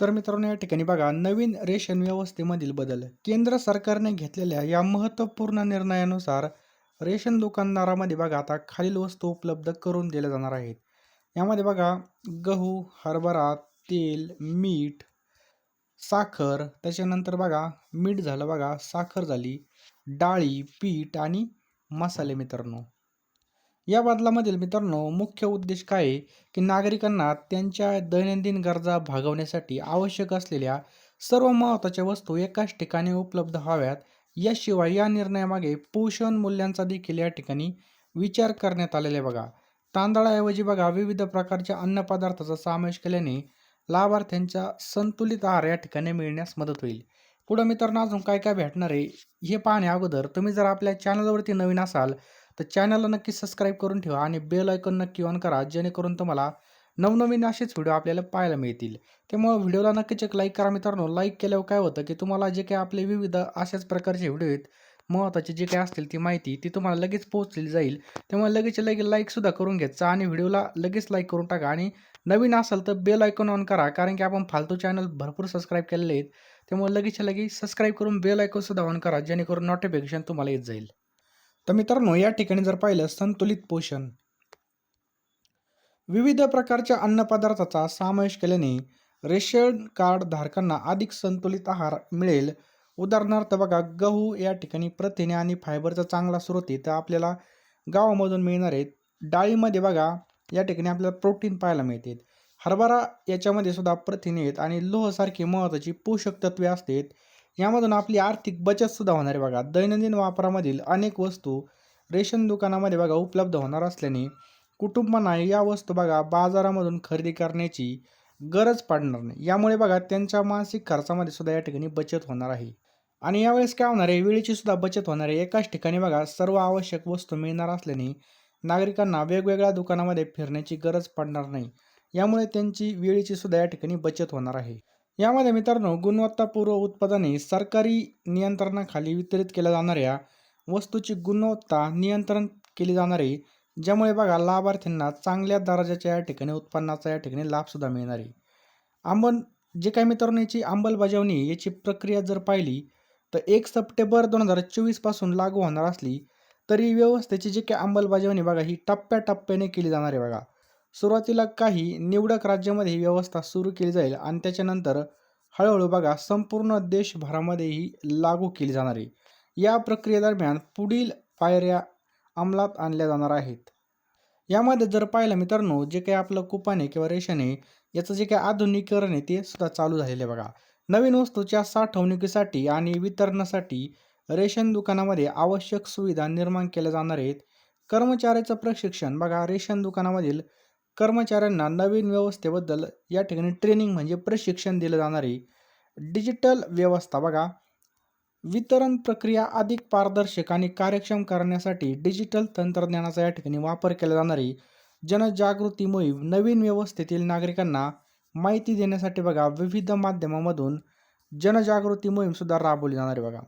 तर मित्रांनो या ठिकाणी बघा नवीन रेशन व्यवस्थेमधील बदल. केंद्र सरकारने घेतलेल्या या महत्त्वपूर्ण निर्णयानुसार रेशन दुकानदारामध्ये बघा आता खालील वस्तू उपलब्ध करून दिल्या जाणार आहेत. यामध्ये बघा गहू हरभरा तेल मीठ साखर त्याच्यानंतर बघा मीठ झालं बघा साखर झाली डाळी पीठ आणि मसाले मित्रांनो. या बदलामधील मित्रांनो मुख्य उद्देश काय आहे? की नागरिकांना त्यांच्या दैनंदिन गरजा भागवण्यासाठी आवश्यक असलेल्या सर्व महत्त्वाच्या वस्तू एकाच ठिकाणी उपलब्ध व्हाव्यात. याशिवाय या निर्णयामागे पोषण मूल्यांचा देखील या ठिकाणी विचार करण्यात आलेला आहे बघा. तांदळाऐवजी बघा विविध प्रकारच्या अन्नपदार्थाचा समावेश केल्याने लाभार्थ्यांच्या संतुलित आहार या ठिकाणी मिळण्यास मदत होईल. पुढं मित्रांनो अजून काय काय भेटणार आहे हे पाहण्या अगोदर तुम्ही जर आपल्या चॅनलवरती नवीन असाल तर चॅनलला नक्की सबस्क्राईब करून ठेवा आणि बेल ऐकून नक्की ऑन करा जेणेकरून तुम्हाला नवनवीन असेच व्हिडिओ आपल्याला पाहायला मिळतील. त्यामुळे व्हिडिओला नक्कीच एक लाईक करा मित्रांनो. लाईक केल्यावर काय होतं की तुम्हाला जे काही आपले विविध अशाच प्रकारचे व्हिडिओ आहेत महत्त्वाचे जे काही असतील ती माहिती ती तुम्हाला लगेच पोहोचली जाईल. त्यामुळे लगेच लगेच लाईकसुद्धा करून घ्यायचा आणि व्हिडिओला लगेच लाईक करून टाका आणि नवीन असाल तर बेल ऐकून ऑन करा कारण की आपण फालतू चॅनल भरपूर सबस्क्राईब केलेले आहेत. त्यामुळे लगेच लगेच सबस्क्राईब करून बेल ऐकूनसुद्धा ऑन करा जेणेकरून नोटिफिकेशन तुम्हाला येत जाईल. तर मित्रांनो या ठिकाणी जर पाहिलं संतुलित पोषण. विविध प्रकारच्या अन्नपदार्थाचा समावेश केल्याने रेशन कार्ड धारकांना अधिक संतुलित आहार मिळेल. उदाहरणार्थ बघा गहू या ठिकाणी प्रथिने आणि फायबरचा चांगला स्रोत आहे. तर आपल्याला गावामधून मिळणार आहेत डाळीमध्ये बघा या ठिकाणी आपल्याला प्रोटीन पाहायला मिळते. हरभरा याच्यामध्ये सुद्धा प्रथिने आहेत आणि लोहसारखी महत्त्वाची पोषक तत्वे असतात. यामधून आपली आर्थिक बचत सुद्धा होणार आहे बघा. दैनंदिन वापरामधील अनेक वस्तू रेशन दुकानामध्ये बघा उपलब्ध होणार असल्याने कुटुंबांना या वस्तू बघा बाजारामधून खरेदी करण्याची गरज पडणार नाही. यामुळे बघा त्यांच्या मानसिक खर्चामध्ये सुद्धा या ठिकाणी बचत होणार आहे. आणि यावेळेस काय होणार आहे? वेळेची सुद्धा बचत होणार आहे. एकाच ठिकाणी बघा सर्व आवश्यक वस्तू मिळणार असल्याने नागरिकांना वेगवेगळ्या दुकानामध्ये फिरण्याची गरज पडणार नाही. यामुळे त्यांची वेळेची सुद्धा या ठिकाणी बचत होणार आहे. यामध्ये मित्रांनो गुणवत्तापूर्व उत्पादने सरकारी नियंत्रणाखाली वितरित केल्या जाणाऱ्या वस्तूची गुणवत्ता नियंत्रण केली जाणारी ज्यामुळे बघा लाभार्थ्यांना चांगल्या दर्जाच्या या ठिकाणी उत्पन्नाचा या ठिकाणी लाभसुद्धा मिळणार आहे. अंबन जे काही मित्रांनो याची अंमलबजावणी याची प्रक्रिया जर पाहिली तर एक सप्टेंबर दोन हजार चोवीसपासून लागू होणार असली तरी व्यवस्थेची जी काही अंमलबजावणी बघा ही टप्प्याटप्प्याने केली जाणार आहे बघा. सुरुवातीला काही निवडक राज्यामध्ये ही व्यवस्था सुरू केली जाईल आणि त्याच्यानंतर हळूहळू बघा संपूर्ण देशभरामध्ये ही लागू केली जाणार आहे. या प्रक्रियेदरम्यान पुढील पायऱ्या अंमलात आणल्या जाणार आहेत. यामध्ये जर पाहिलं मित्रांनो जे काही आपलं कुपन आहे किंवा रेशन आहे याचं जे काही आधुनिकीकरण आहे ते सुद्धा चालू झालेलं आहे बघा. नवीन वस्तूच्या साठवणुकीसाठी आणि वितरणासाठी रेशन दुकानामध्ये आवश्यक सुविधा निर्माण केल्या जाणार आहेत. कर्मचाऱ्याचं प्रशिक्षण बघा रेशन दुकानामधील कर्मचाऱ्यांना नवीन व्यवस्थेबद्दल या ठिकाणी ट्रेनिंग म्हणजे प्रशिक्षण दिलं जाणार आहे डिजिटल व्यवस्था बघा. वितरण प्रक्रिया अधिक पारदर्शक आणि कार्यक्षम करण्यासाठी डिजिटल तंत्रज्ञानाचा या ठिकाणी वापर केला जाणार आहे जनजागृती मोहीम नवीन व्यवस्थेतील नागरिकांना माहिती देण्यासाठी बघा. विविध माध्यमामधून जनजागृती मोहीमसुद्धा राबवली जाणार आहे बघा.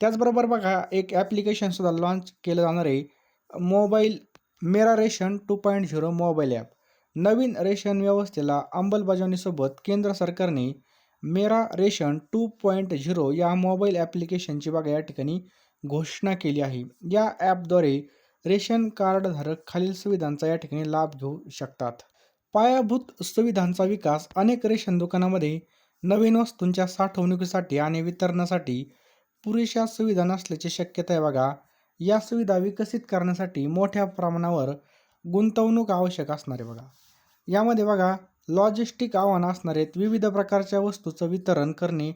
त्याचबरोबर बघा एक ॲप्लिकेशनसुद्धा लॉन्च केलं जाणार आहे mobile Mera ration two point zero mobile app नवीन रेशन व्यवस्थेला अंमलबजावणीसोबत केंद्र सरकारने Mera ration two point zero या मोबाईल ॲप्लिकेशनची बघा या ठिकाणी घोषणा केली आहे. या ॲपद्वारे रेशन कार्डधारक खालील सुविधांचा या ठिकाणी लाभ घेऊ शकतात. पायाभूत सुविधांचा विकास अनेक रेशन दुकानामध्ये नवीन वस्तूंच्या साठवणुकीसाठी आणि वितरणासाठी पुरेशा सुविधा नसल्याची शक्यता आहे बघा. या सुविधा विकसित करण्यासाठी मोठ्या प्रमाणावर गुंतवणूक आवश्यक असणार आहे बघा. यामध्ये बघा लॉजिस्टिक आव्हान असणार आहेत विविध प्रकारच्या वस्तूचं वितरण करणे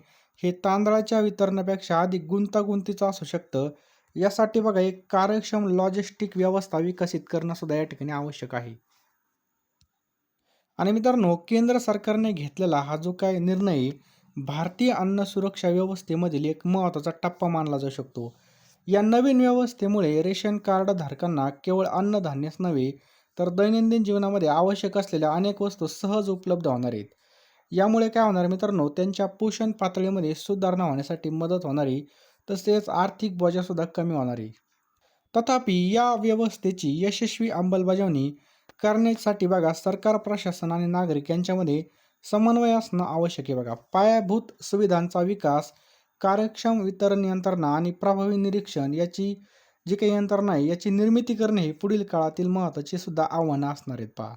हे तांदळाच्या वितरणापेक्षा अधिक गुंतागुंतीचं असू शकतं. यासाठी बघा एक कार्यक्षम लॉजिस्टिक व्यवस्था विकसित करणं सुद्धा या ठिकाणी आवश्यक आहे. आणि मित्रांनो केंद्र सरकारने घेतलेला हा जो काय निर्णय भारतीय अन्न सुरक्षा व्यवस्थेमधील एक महत्त्वाचा टप्पा मानला जाऊ शकतो. या नवीन व्यवस्थेमुळे रेशन कार्ड धारकांना केवळ अन्नधान्यच नव्हे तर दैनंदिन जीवनामध्ये आवश्यक असलेल्या अनेक वस्तू सहज उपलब्ध होणार आहेत. यामुळे काय होणार मित्रांनो त्यांच्या पोषण पातळीमध्ये सुधारणा होण्यासाठी मदत होणारी तसेच आर्थिक बोजासुद्धा कमी होणार आहे. तथापि या व्यवस्थेची यशस्वी अंमलबजावणी करण्यासाठी बघा सरकार प्रशासन आणि नागरिक यांच्यामध्ये समन्वय असणं आवश्यक आहे बघा. पायाभूत सुविधांचा विकास कार्यक्षम वितरण यंत्रणा आणि प्रभावी निरीक्षण याची जी काही यंत्रणा आहे याची निर्मिती करणे हे पुढील काळातील महत्त्वाचे सुद्धा आव्हानं असणार आहेत पहा.